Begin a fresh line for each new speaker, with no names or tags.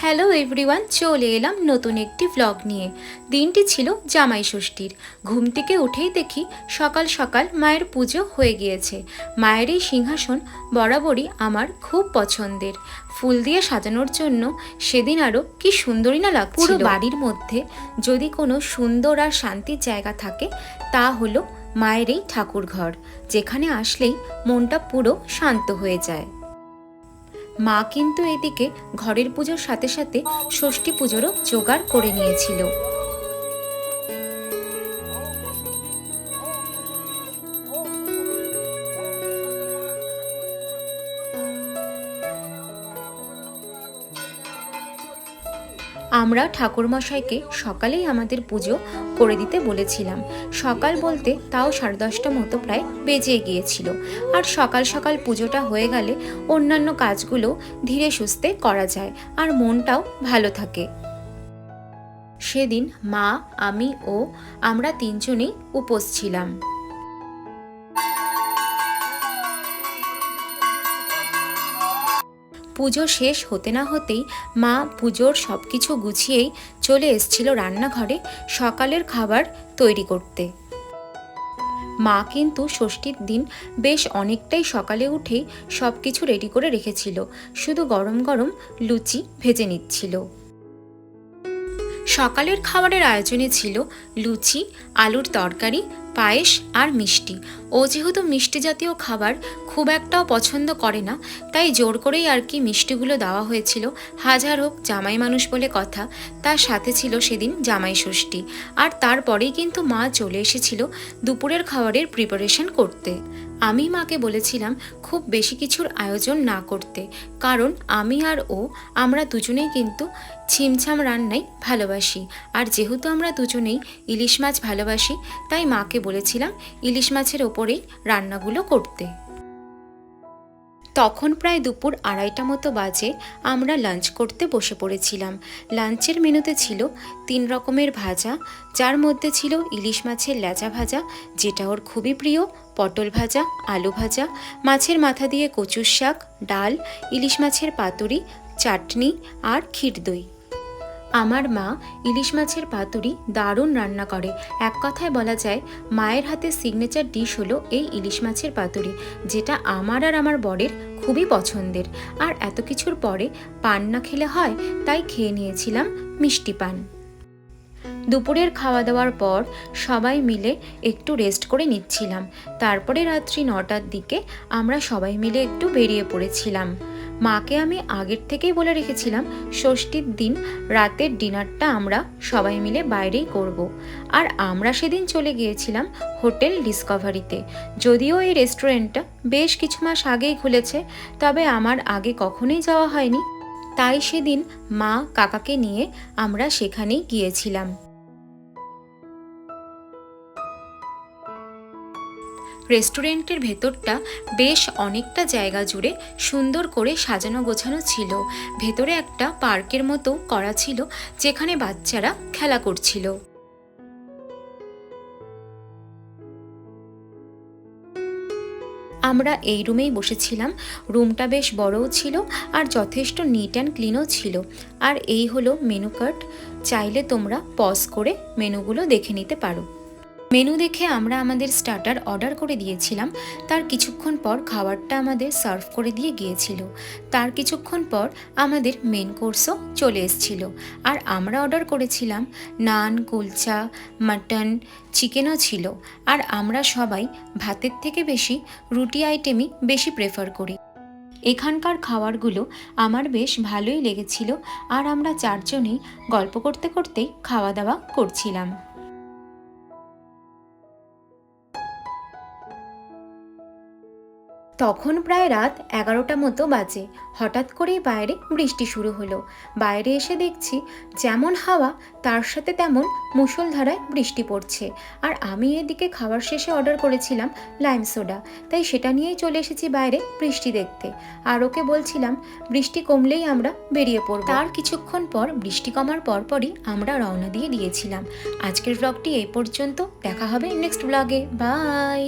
Hello everyone, চলে এলাম নতুন একটি ব্লগ নিয়ে। দিনটি ছিল জামাই ষষ্ঠীর। ঘুম থেকে উঠেই দেখি সকাল সকাল মায়ের পুজো হয়ে গিয়েছে। মায়ের এই সিংহাসন বরাবরই আমার খুব পছন্দের। ফুল দিয়ে সাজানোর জন্য সেদিন আরও কি সুন্দরই না লাগছিল। পুরো বাড়ির মধ্যে যদি কোনো সুন্দর আর শান্তির জায়গা থাকে, তা হলো মায়ের এই ঠাকুর ঘর যেখানে আসলেই মনটা পুরো শান্ত হয়ে যায়। মা কিন্তু এদিকে ঘরের পুজোর সাথে সাথে ষষ্ঠী পুজোরও জোগাড় করে নিয়েছিল। আমরা ঠাকুরমশাইকে সকালেই আমাদের পুজো করে দিতে বলেছিলাম। সকাল বলতে তাও সাড়ে দশটা মতো প্রায় বেজে গিয়েছিল। আর সকাল সকাল পুজোটা হয়ে গেলে অন্যান্য কাজগুলো ধীরে সুস্থে করা যায় আর মনটাও ভালো থাকে। সেদিন মা, আমি ও আমরা তিনজনেই উপোস ছিলাম। পুজো শেষ হতে না হতেই মা পুজোর সব কিছু গুছিয়েই চলে এসছিল রান্নাঘরে সকালের খাবার তৈরি করতে। মা কিন্তু ষষ্ঠীর দিন বেশ অনেকটাই সকালে উঠেই সব কিছু রেডি করে রেখেছিল, শুধু গরম গরম লুচি ভেজে নিচ্ছিল। সকালের খাবারের আয়োজনে ছিল লুচি, আলুর তরকারি পায়েস আর মিষ্টি। ও যেহেতু মিষ্টি জাতীয় খাবার খুব একটাও পছন্দ করে না, তাই জোর করেই আর কি মিষ্টিগুলো দেওয়া হয়েছিল। হাজার হোক জামাই মানুষ বলে কথা, তার সাথে ছিল সেদিন জামাই ষষ্ঠী। আর তারপরেই কিন্তু মা চলে এসেছিল দুপুরের খাবারের প্রিপারেশন করতে। আমি মাকে বলেছিলাম খুব বেশি কিছুর আয়োজন না করতে, কারণ আমি আর ও, আমরা দুজনেই কিন্তু ছিমছাম রান্নাই ভালোবাসি। আর যেহেতু আমরা দুজনেই ইলিশ মাছ ভালোবাসি, তাই মাকে বলেছিলাম ইলিশ মাছের ওপরেই রান্নাগুলো করতে। তখন প্রায় দুপুর আড়াইটা মতো বাজে আমরা লাঞ্চ করতে বসে পড়েছিলাম। লাঞ্চের মেনুতে ছিল তিন রকমের ভাজা, যার মধ্যে ছিল ইলিশ মাছের ল্যাজা ভাজা, যেটা ওর খুবই প্রিয়, পটল ভাজা, আলু ভাজা, মাছের মাথা দিয়ে কচুর শাক, ডাল, ইলিশ মাছের পাতুরি, চাটনি আর ক্ষীর দই। আমার মা ইলিশ মাছের পাতুরি দারুণ রান্না করে। এক কথায় বলা যায়, মায়ের হাতে সিগনেচার ডিশ হলো এই ইলিশ মাছের পাতুরি, যেটা আমার আর আমার বরের খুবই পছন্দের। আর এত কিছুর পরে পান না খেলে হয়, তাই খেয়ে নিয়েছিলাম মিষ্টি পান। দুপুরের খাওয়া দাওয়ার পর সবাই মিলে একটু রেস্ট করে নিচ্ছিলাম। তারপরে রাত্রি নটার দিকে আমরা সবাই মিলে একটু বেরিয়ে পড়েছিলাম। মাকে আমি আগের থেকেই বলে রেখেছিলাম, ষষ্ঠীর দিন রাতের ডিনারটা আমরা সবাই মিলে বাইরেই করব। আর আমরা সেদিন চলে গিয়েছিলাম হোটেল ডিসকভারিতে। যদিও এই রেস্টুরেন্টটা বেশ কিছু মাস আগেই খুলেছে, তবে আমার আগে কখনোই যাওয়া হয়নি। তাই সেদিন মা কাকাকে নিয়ে আমরা সেখানেই গিয়েছিলাম। রেস্টুরেন্টের ভেতরটা বেশ অনেকটা জায়গা জুড়ে সুন্দর করে সাজানো গোছানো ছিল। ভেতরে একটা পার্কের মতো করা ছিল, যেখানে বাচ্চারা খেলা করছিল। আমরা এই রুমেই বসেছিলাম। রুমটা বেশ বড়ও ছিল আর যথেষ্ট নিট অ্যান্ড ক্লিনও ছিল। আর এই হলো মেনু কার্ড চাইলে তোমরা পজ করে মেনুগুলো দেখে নিতে পারো। মেনু দেখে আমরা আমাদের স্টার্টার অর্ডার করে দিয়েছিলাম। তার কিছুক্ষণ পর খাবারটা আমাদের সার্ভ করে দিয়ে গিয়েছিল। তার কিছুক্ষণ পর আমাদের মেন কোর্সও চলে এসেছিল। আর আমরা অর্ডার করেছিলাম নান, কুলচা মাটন চিকেনও ছিল। আর আমরা সবাই ভাতের থেকে বেশি রুটি আইটেমই বেশি প্রেফার করি। এখানকার খাবারগুলো আমার বেশ ভালোই লেগেছিল। আর আমরা চারজনেই গল্প করতে করতেই খাওয়া দাওয়া করছিলাম। তখন প্রায় রাত এগারোটা মতো বাজে। হঠাৎ করেই বাইরে বৃষ্টি শুরু হলো। বাইরে এসে দেখছি যেমন হাওয়া, তার সাথে তেমন মুষলধারায় বৃষ্টি পড়ছে। আর আমি এদিকে খাবার শেষে অর্ডার করেছিলাম লাইম সোডা। তাই সেটা নিয়েই চলে এসেছি বাইরে বৃষ্টি দেখতে। আর ওকে বলছিলাম, বৃষ্টি কমলেই আমরা বেরিয়ে পড়ব। তার কিছুক্ষণ পর, বৃষ্টি কমার পরপরই আমরা রওনা দিয়ে দিয়েছিলাম। আজকের ব্লগটি এই পর্যন্ত। দেখা হবে নেক্সট ব্লগে বাই